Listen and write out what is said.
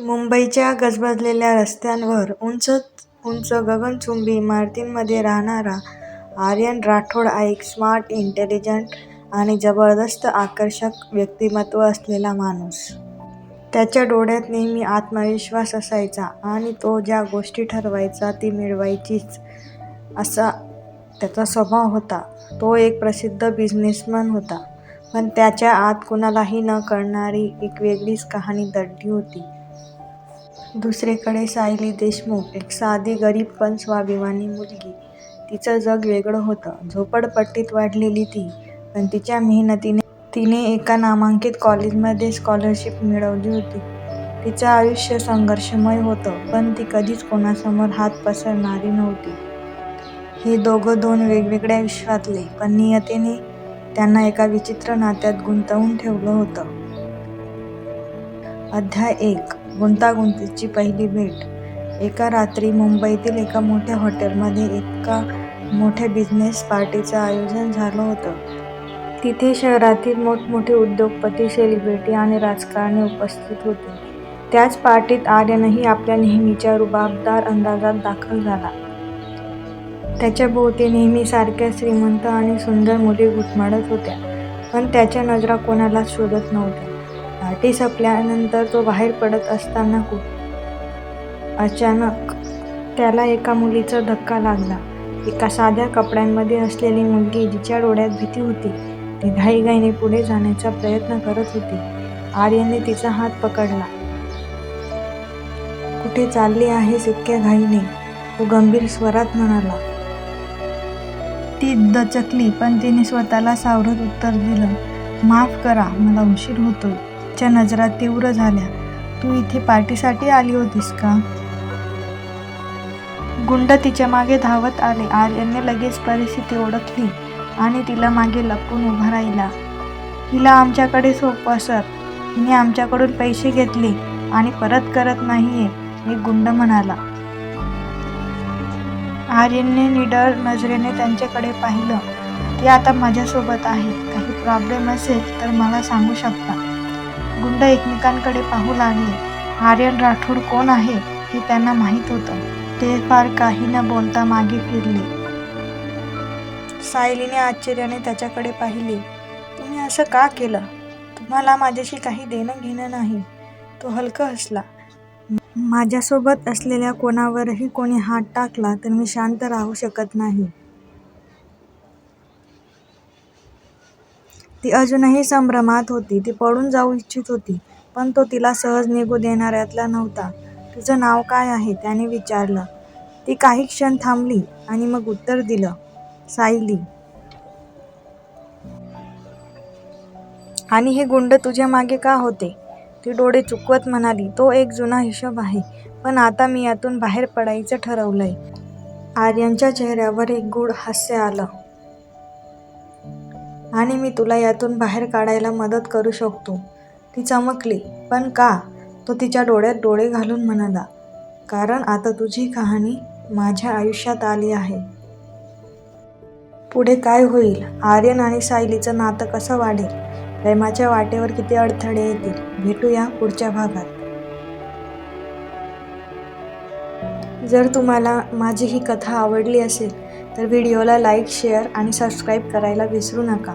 मुंबईच्या गजबजलेल्या रस्त्यांवर उंच उंच गगनचुंबी इमारतींमध्ये राहणारा आर्यन राठोड हा एक स्मार्ट, इंटेलिजंट आणि जबरदस्त आकर्षक व्यक्तिमत्व असलेला माणूस. त्याच्या डोळ्यात नेहमी आत्मविश्वास असायचा आणि तो ज्या गोष्टी ठरवायचा ती मिळवायचीच असा त्याचा स्वभाव होता. तो एक प्रसिद्ध बिझनेसमन होता, पण त्याच्या आत कुणालाही न कळणारी एक वेगळीच कहाणी दडली होती. दुसरीकडे सायली देशमुख एक साधी, गरीब पण स्वाभिमानी मुलगी. तिचं जग वेगळं होतं. झोपडपट्टीत वाढलेली ती, पण तिच्या मेहनतीने तिने एका नामांकित कॉलेजमध्ये स्कॉलरशिप मिळवली होती. तिचं आयुष्य संघर्षमय होतं, पण ती कधीच कोणासमोर हात पसरणारी नव्हती. हे दोघं दोन वेगवेगळ्या विश्वातले, पण नियतीने त्यांना एका विचित्र नात्यात गुंतवून ठेवलं होतं. अध्याय एक गुंतागुंतीची पहिली भेट एका रात्री मुंबईतील एका मोठ्या हॉटेलमध्ये एका मोठ्या बिझनेस पार्टीचं आयोजन झालं होतं. तिथे शहरातील मोठमोठे उद्योगपती, सेलिब्रिटी आणि राजकारणी उपस्थित होते. त्याच पार्टीत आर्यनही आपल्या नेहमीच्या रुबाबदार अंदाजात दाखल झाला. त्याच्याभोवती नेहमी सारख्या श्रीमंत आणि सुंदर मुली घुटमळत होत्या, पण त्याच्या नजरा कोणालाच शोधत नव्हत्या. लाटी संपल्यानंतर तो बाहेर पडत असताना अचानक त्याला एका मुलीचा धक्का लागला. एका साध्या कपड्यांमध्ये असलेली मुलगी, जिच्या डोळ्यात भीती होती, ती घाईघाईने पुढे जाण्याचा प्रयत्न करत होती. आर्यने तिचा हात पकडला. "कुठे चालली आहेस इतक्या घाईने? " तो गंभीर स्वरात म्हणाला. ती दचकली, पण तिने स्वतःला सावरत उत्तर दिलं, "माफ करा, मला उशीर होतोय. " च्या नजरा तीव्र झाल्या. "तू इथे पार्टीसाठी आली होतीस का? " गुंड तिच्यामागे धावत आले. आर्यनने लगेच परिस्थिती ओळखली आणि तिला मागे लपून उभा राहिला. "हिला आमच्याकडे सोपव सर. हिने आमच्याकडून पैसे घेतले आणि परत करत नाहीये," एक गुंड म्हणाला. आर्यनने निडर नजरेने त्यांच्याकडे पाहिलं. ते आता माझ्यासोबत आहे. काही प्रॉब्लेम असेल तर मला सांगू शकता. " गुंड एकमेकांकडे पाहू लागले. आर्यन राठोड कोण आहे हे त्यांना माहीत होतं. ते फार काही न बोलता मागे फिरले. सायलीने आश्चर्याने त्याच्याकडे पाहिले. "तुम्ही असं का केलं? तुम्हाला माझ्याशी काही देणंघेणं नाही. " तो हलकं हसला. "माझ्यासोबत असलेल्या कोणावरही कोणी हात टाकला तर मी शांत राहू शकत नाही. " ती अजूनही संभ्रमात होती. ती पळून जाऊ इच्छित होती, पण तो तिला सहज निघू देणाऱ्यातला नव्हता. "तुझं नाव काय आहे? " त्याने विचारलं. ती काही क्षण थांबली आणि मग उत्तर दिलं, "सायली. " "आणि हे गुंड तुझ्या मागे का होते? " ती डोळे चुकवत म्हणाली. "तो एक जुना हिशोब आहे. पण आता मी यातून बाहेर पडायचं ठरवलंय. " आर्यनच्या चेहऱ्यावर एक गूढ हास्य आलं. "आणि मी तुला यातून बाहेर काढायला मदत करू शकतो. " ती चमकली. "पण का? " तो तिच्या डोळ्यात डोळे घालून म्हणाला. "कारण आता तुझी कहाणी माझ्या आयुष्यात आली आहे. पुढे काय होईल? आर्यन आणि सायलीचं नातं कसं वाढेल? प्रेमाच्या वाटेवर किती अडथळे येतील? भेटूया पुढच्या भागात. जर तुम्हाला माझी ही कथा आवडली असेल तर व्हिडिओला लाईक, शेअर आणि सबस्क्राईब करायला विसरू नका.